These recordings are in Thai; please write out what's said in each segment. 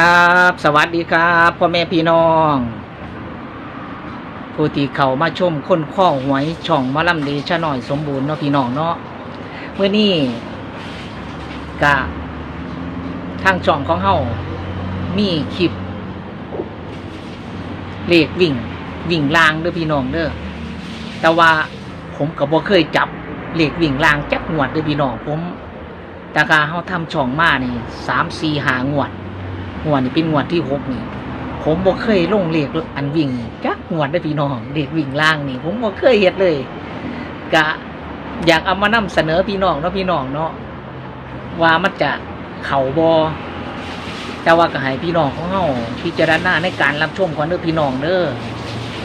ครับ สวัสดีครับพ่อแม่พี่น้องผู้ที่เขามาชมคนข้อหวยช่องมาลำดีชะหน่อยสมบูรณ์เนาะพี่น้องเนาะเมื่อนี้กะทางช่องของเฮามีคลิปเลขวิ่ง วิ่งลางเด้อพี่น้องเด้อแต่ว่าผมก็บ่เคยจับเลขวิ่งลางจับงวดเด้อพี่น้องผมแต่กาเฮาทำช่องมานี่สามสี่หางวด งวดนี่เป็นงวดที่หกนี่ ผมบ่เคยลงเลขอันวิ่งจักงวดได้พี่น้องเลขวิ่งล่างนี่ ผมบ่เคยเฮ็ดเลย กะอยากเอามานำเสนอพี่น้องเนาะพี่น้องเนาะว่ามันจะเข่าบอแต่ว่าก็ให้พี่น้องของเฮาพิจารณาในการรับชมก่อนเด้อพี่น้องเด้อ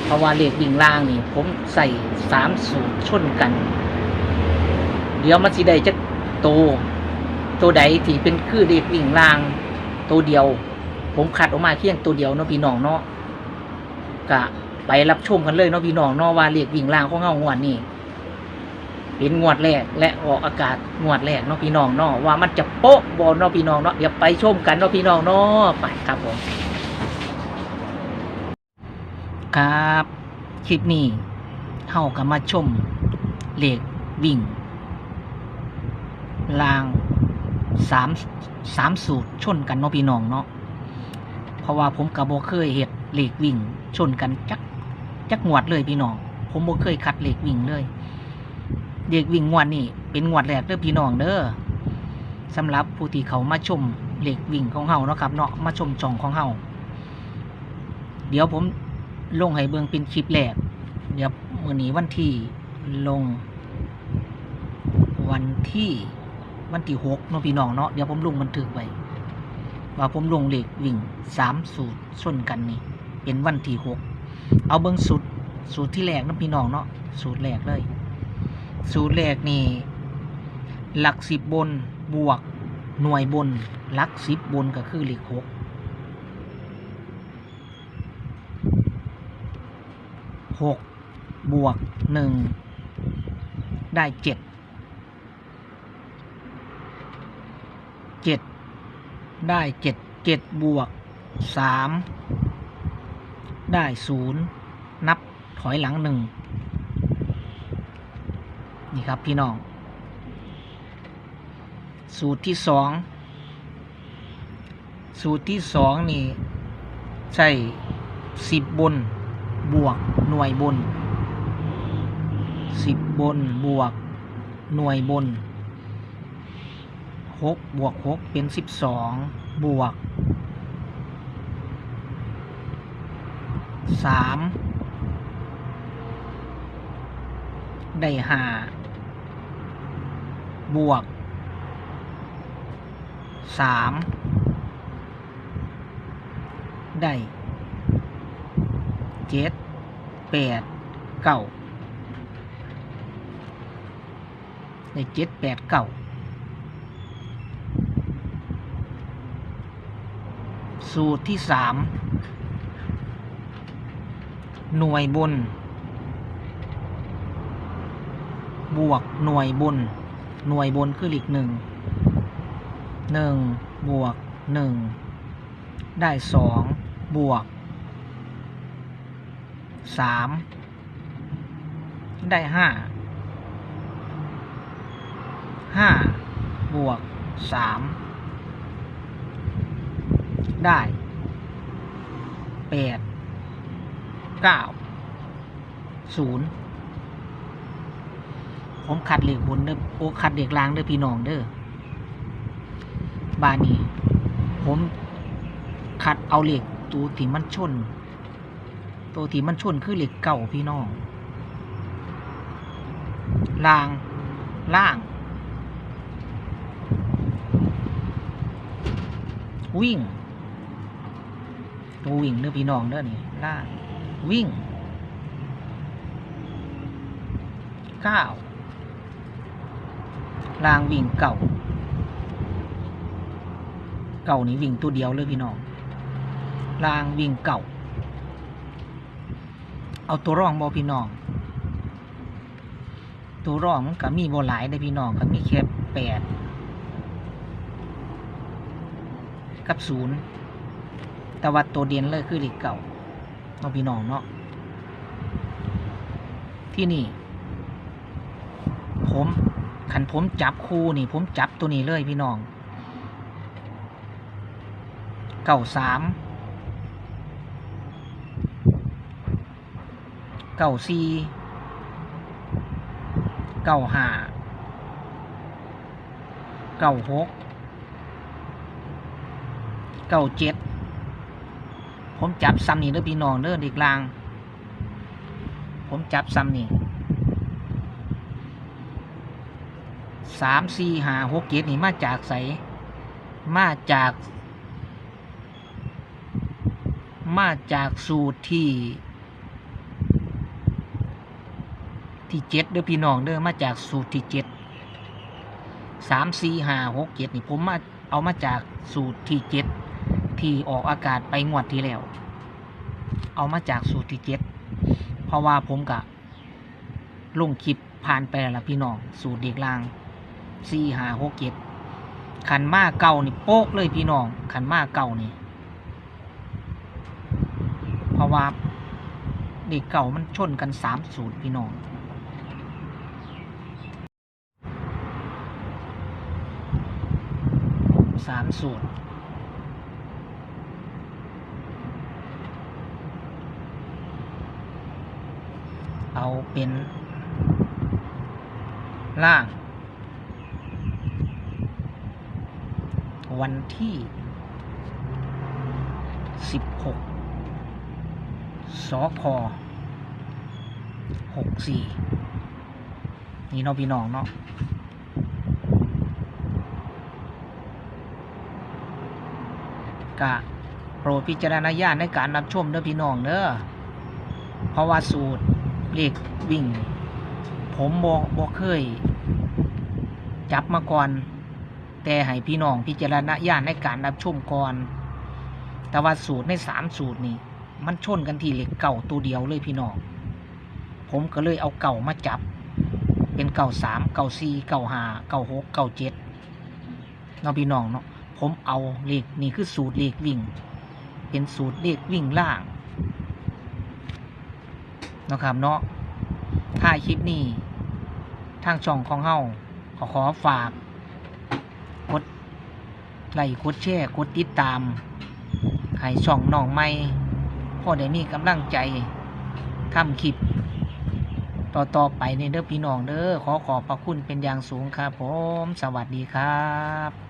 เพราะว่าเลขวิ่งล่างนี่ ผมใส่สามสูตรชนกัน เดี๋ยวมันสิได้จะโต ตัวใดที่เป็นคือเลขวิ่งล่าง ตัวเดียว ผมคัดออกมาเพียงตัวเดียวเนาะพี่น้องเนาะกะไปรับชมกันเลยเนาะพี่น้องเนาะว่าเลขวิ่งล่างของเฮางวดนี้เป็นงวดแรกและออกอากาศงวดแรกเนาะพี่น้องเนาะว่ามันจะโป๊ะบอเนาะพี่น้องเนาะเดี๋ยวไปชมกันเนาะพี่น้องเนาะไปครับผมครับคลิปนี้เฮาก็มาชมเลขวิ่งลางสามสามสูตรชนกันเนาะพี่น้องเนาะ ราะว่าผมกับโบเคยเห็ดเหล็กวิ่ง ชนกันจักจักงวดเลยพี่น้อง ผมโบเคยคัดเหล็กวิ่งเลยเหล็กวิ่งงวดนี่เป็นงวดแรกเด้อพี่น้องเด้อสำหรับผู้ที่เขามาชมเหล็กวิ่งของเฮาเนาะครับเนาะมาชมจองของเฮาเดี๋ยวผมลงให้เบิ่งเป็นคลิปแรก เดี๋ยวมื้อนี้วันที่ลง วันที่วันที่หกเนาะพี่น้องเนาะเดี๋ยวผมลงบันทึกไว้ ว่าผมลงเลขวิ่งสามสูตรชนกันนี่ เป็นวันที่หกเอาเบิ้งสูตรสูตรที่แรกนะพี่น้องเนาะสูตรแรกเลย สูตรแรกนี่ หลักสิบบนบวกหน่วยบนหลักสิบบนก็คือเลขหกหกบวกหนึ่งได้เจ็ดเจ็ด ได้เจ็ดเจ็ดบวกสามได้ศูนย์นับถอยหลังหนึ่งนี่ครับพี่น้อง สูตรที่สองสูตรที่สองนี่ ใช่สิบบนบวกหน่วยบนสิบบนบวกหน่วยบน หกบวกหกเป็นสิบสองบวกสามได้ห้าบวกสามได้เจ็ดแปดเก้าได้เจ็ดแปดเก้า สูตรที่สามหน่วยบน บวกหน่วยบน หน่วยบนคือหลีกหนึ่งหนึ่งบวกหนึ่งได้สองบวกสามได้ห้าห้าบวกสาม ได้แปดเก้าศูนย์ผมขัดเหล็กบนเด้อโอ้ขัดเหล็กล่างเด้อพี่น้องเด้อบานนี้ผมขัดเอาเหล็กตัวที่มันชน ตัวที่มันชนคือเหล็กเก่าพี่น้องล่างล่าง วิ่ง ตัววิ่งเด้อพี่น้องเด้อนี่ล่างวิ่งเก้าลางวิ่งเก่า เก่านี่วิ่งตัวเดียวเลยพี่น้องลางวิ่งเก่า เอาตัวร่องบอพี่น้อง ตัวร่องมันก็มีบ่หลายได้อพี่น้องก็มีแค่แปดกับศูนย์ แต่ว่าตัวเด่นเลยคือเลขเก่าเนาะพี่น้องเนาะที่นี่ ผมขันผมจับคู่นี่ ผมจับตัวนี้เลยพี่น้องเก่าสามเก่าสี่เก่าห้าเก่าหกเก่าเจ็ด ผมจับซ้ำนี่เด้อพี่น้องเด้อเด็กลาง ผมจับซ้ำนี่สามสี่ห้าหกเจ็ดนี่มาจากใสมาจาก มาจากสูตรที่ ที่เจ็ดเด้อพี่น้องเด้อมาจากสูตรที่เจ็ดสามสี่ห้าหกเจ็ดนี่ผมมาเอามาจากสูตรที่เจ็ด ที่ออกอากาศไปงวดที่แล้ว เอามาจากสูตรที่เจ็ดเพราะว่าผมกะลงคลิปผ่านไปแล้วพี่น้อง สูตรเด็กลางสี่ห้าหกเจ็ดขันมาเก่านี่โป๊กเลยพี่น้อง ขันมาเก่านี่เพราะว่าเด็กเก่ามันชนกันสามสูตรพี่น้องสามสูตร เอาเป็นล่าง วันที่สิบหกสคหกสี่นี่เนาะพี่น้องเนาะกะโปรดพิจารณญาณในการรับชมเด้อพี่น้องเด้อเพราะว่าสูตร เลขวิ่ง ผมบอกบอกเคย จับมาก่อน แต่ให้พี่น้องพิจารณญาณในการรับชมก่อน แต่ว่าสูตรในสามสูตรนี่มันชนกันที่เหล็กเก่าตัวเดียวเลยพี่น้อง ผมก็เลยเอาเก่ามาจับ เป็นเก่าสามเก่าสี่เก่าห้าเก่าหกเก่าเจ็ดเนาะพี่น้องเนาะผมเอาเลขนี่คือสูตรเลขวิ่ง เป็นสูตรเลขวิ่งล่าง นะครับเนาะถ้าคลิปนี้ ทางช่องของเฮาขอขอฝากกดไลค์กดแชร์กดติดตามให้ช่องน้องใหม่พ่อได้มีกำลังใจทำคลิปต่อต่อไปในเด้อพี่น้องเด้อขอขอบพระคุณเป็นอย่างสูงครับผม สวัสดีครับ